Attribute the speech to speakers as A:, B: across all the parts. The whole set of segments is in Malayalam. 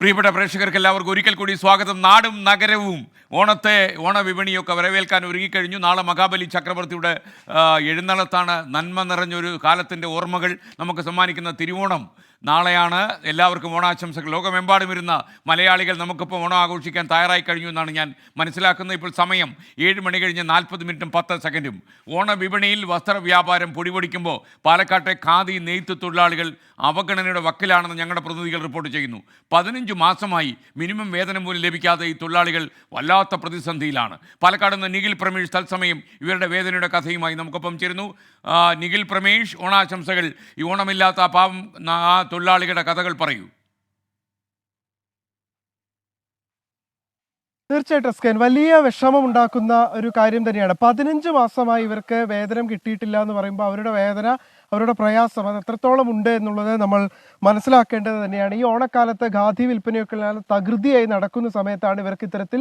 A: പ്രിയപ്പെട്ട പ്രേക്ഷകർക്ക് എല്ലാവർക്കും ഒരിക്കൽ കൂടി സ്വാഗതം. നാടും നഗരവും ഓണത്തെ ഓണവിപണിയൊക്കെ വരവേൽക്കാൻ ഒരുങ്ങിക്കഴിഞ്ഞു. നാളെ മഹാബലി ചക്രവർത്തിയുടെ എഴുന്നള്ളത്താണ് നന്മ നിറഞ്ഞൊരു കാലത്തിന്റെ ഓർമ്മകൾ നമുക്ക് സമ്മാനിക്കുന്ന തിരുവോണം. നാളെയാണ് എല്ലാവർക്കും ഓണാശംസകൾ. ലോകമെമ്പാടും ഇരുന്ന മലയാളികൾ നമുക്കിപ്പോൾ ഓണം ആഘോഷിക്കാൻ തയ്യാറായി കഴിഞ്ഞു എന്നാണ് ഞാൻ മനസ്സിലാക്കുന്നത്. ഇപ്പോൾ സമയം ഏഴ് മണി കഴിഞ്ഞ് നാൽപ്പത് മിനിറ്റും പത്ത് സെക്കൻഡും. ഓണവിപണിയിൽ വസ്ത്രവ്യാപാരം പൊടിപൊടിക്കുമ്പോൾ പാലക്കാട്ടെ ഖാദി നെയ്ത്ത് തൊഴിലാളികൾ അവഗണനയുടെ വക്കിലാണെന്ന് ഞങ്ങളുടെ പ്രതിനിധികൾ റിപ്പോർട്ട് ചെയ്യുന്നു. പതിനഞ്ച് മാസമായി മിനിമം വേതനം പോലും ലഭിക്കാതെ ഈ തൊഴിലാളികൾ വല്ലാത്ത പ്രതിസന്ധിയിലാണ്. പാലക്കാട് നിന്ന് നിഖിൽ പ്രമേഷ് തത്സമയം ഇവരുടെ വേദനയുടെ കഥയുമായി നമുക്കൊപ്പം ചേരുന്നു. നിഖിൽ പ്രമേഷ് ഓണാശംസകൾ. ഈ ഓണമില്ലാത്ത പാവം ആ തൊഴിലാളികളുടെ കഥകൾ പറയൂ.
B: തീർച്ചയായിട്ടും സ്കെൻ വലിയ വിഷമം ഉണ്ടാക്കുന്ന ഒരു കാര്യം തന്നെയാണ്. പതിനഞ്ച് മാസമായി ഇവർക്ക് വേതനം കിട്ടിയിട്ടില്ല എന്ന് പറയുമ്പോൾ അവരുടെ വേദന അവരുടെ പ്രയാസം അത് എത്രത്തോളം ഉണ്ട് എന്നുള്ളത് നമ്മൾ മനസ്സിലാക്കേണ്ടത് തന്നെയാണ്. ഈ ഓണക്കാലത്ത് ഖാദി വിൽപ്പനയൊക്കെ തകൃതിയായി നടക്കുന്ന സമയത്താണ് ഇവർക്ക് ഇത്തരത്തിൽ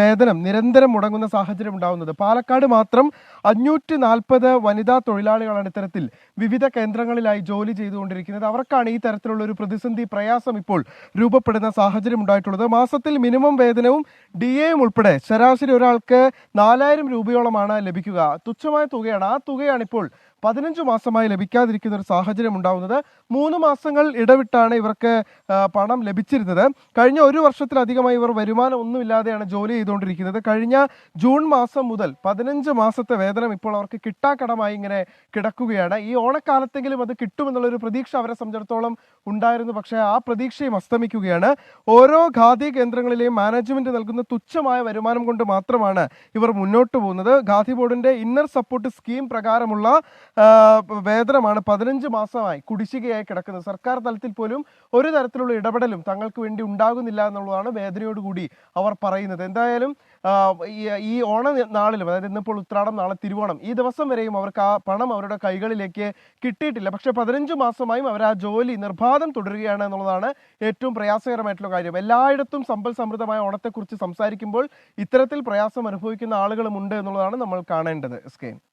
B: വേതനം നിരന്തരം മുടങ്ങുന്ന സാഹചര്യം ഉണ്ടാകുന്നത് പാലക്കാട് മാത്രം അഞ്ഞൂറ്റി നാൽപ്പത് വനിതാ തൊഴിലാളികളാണ് ഇത്തരത്തിൽ വിവിധ കേന്ദ്രങ്ങളിലായി ജോലി ചെയ്തുകൊണ്ടിരിക്കുന്നത്. അവർക്കാണ് ഈ തരത്തിലുള്ള ഒരു പ്രതിസന്ധി പ്രയാസം ഇപ്പോൾ രൂപപ്പെടുന്ന സാഹചര്യം ഉണ്ടായിട്ടുള്ളത്. മാസത്തിൽ മിനിമം വേതനവും ഡി എയും ഉൾപ്പെടെ ശരാശരി ഒരാൾക്ക് നാലായിരം രൂപയോളമാണ് ലഭിക്കുക. തുച്ഛമായ തുകയാണ്. ആ തുകയാണ് ഇപ്പോൾ പതിനഞ്ച് മാസമായി ലഭിക്കാതിരിക്കുന്ന ഒരു സാഹചര്യം ഉണ്ടാവുന്നത്. മൂന്ന് മാസങ്ങൾ ഇടവിട്ടാണ് ഇവർക്ക് പണം ലഭിച്ചിരുന്നത്. കഴിഞ്ഞ ഒരു വർഷത്തിലധികമായി ഇവർ വരുമാനം ഒന്നുമില്ലാതെയാണ് ജോലി ചെയ്തുകൊണ്ടിരിക്കുന്നത്. കഴിഞ്ഞ ജൂൺ മാസം മുതൽ പതിനഞ്ച് മാസത്തെ വേതനം ഇപ്പോൾ അവർക്ക് കിട്ടാക്കടമായി ഇങ്ങനെ കിടക്കുകയാണ്. ഈ ഓണക്കാലത്തെങ്കിലും അത് കിട്ടുമെന്നുള്ളൊരു പ്രതീക്ഷ അവരെ സംബന്ധിച്ചിടത്തോളം ഉണ്ടായിരുന്നു. പക്ഷേ ആ പ്രതീക്ഷയും അസ്തമിക്കുകയാണ്. ഓരോ ഖാദി കേന്ദ്രങ്ങളിലെയും മാനേജ്മെന്റ് നൽകുന്ന തുച്ഛമായ വരുമാനം കൊണ്ട് മാത്രമാണ് ഇവർ മുന്നോട്ട് പോകുന്നത്. ഖാദി ബോർഡിന്റെ ഇന്നർ സപ്പോർട്ട് സ്കീം പ്രകാരമുള്ള വേതനമാണ് പതിനഞ്ച് മാസമായി കുടിശ്ശികയായി കിടക്കുന്നത്. സർക്കാർ തലത്തിൽ പോലും ഒരു തരത്തിലുള്ള ഇടപെടലും തങ്ങൾക്ക് വേണ്ടി ഉണ്ടാകുന്നില്ല എന്നുള്ളതാണ് വേദനയോടുകൂടി അവർ പറയുന്നത്. എന്തായാലും ഈ- ഓണ നാളിലും അതായത് ഇന്നിപ്പോൾ ഉത്രാടം നാളെ തിരുവോണം ഈ ദിവസം വരെയും അവർക്ക് ആ പണം അവരുടെ കൈകളിലേക്ക് കിട്ടിയിട്ടില്ല. പക്ഷേ പതിനഞ്ച് മാസമായും അവർ ആ ജോലി നിർബാധം തുടരുകയാണ് എന്നുള്ളതാണ് ഏറ്റവും പ്രയാസകരമായിട്ടുള്ള കാര്യം. എല്ലായിടത്തും സമ്പൽ സമൃദ്ധമായ ഓണത്തെക്കുറിച്ച് സംസാരിക്കുമ്പോൾ ഇത്തരത്തിൽ പ്രയാസം അനുഭവിക്കുന്ന ആളുകളുമുണ്ട് എന്നുള്ളതാണ് നമ്മൾ കാണേണ്ടത്. എസ്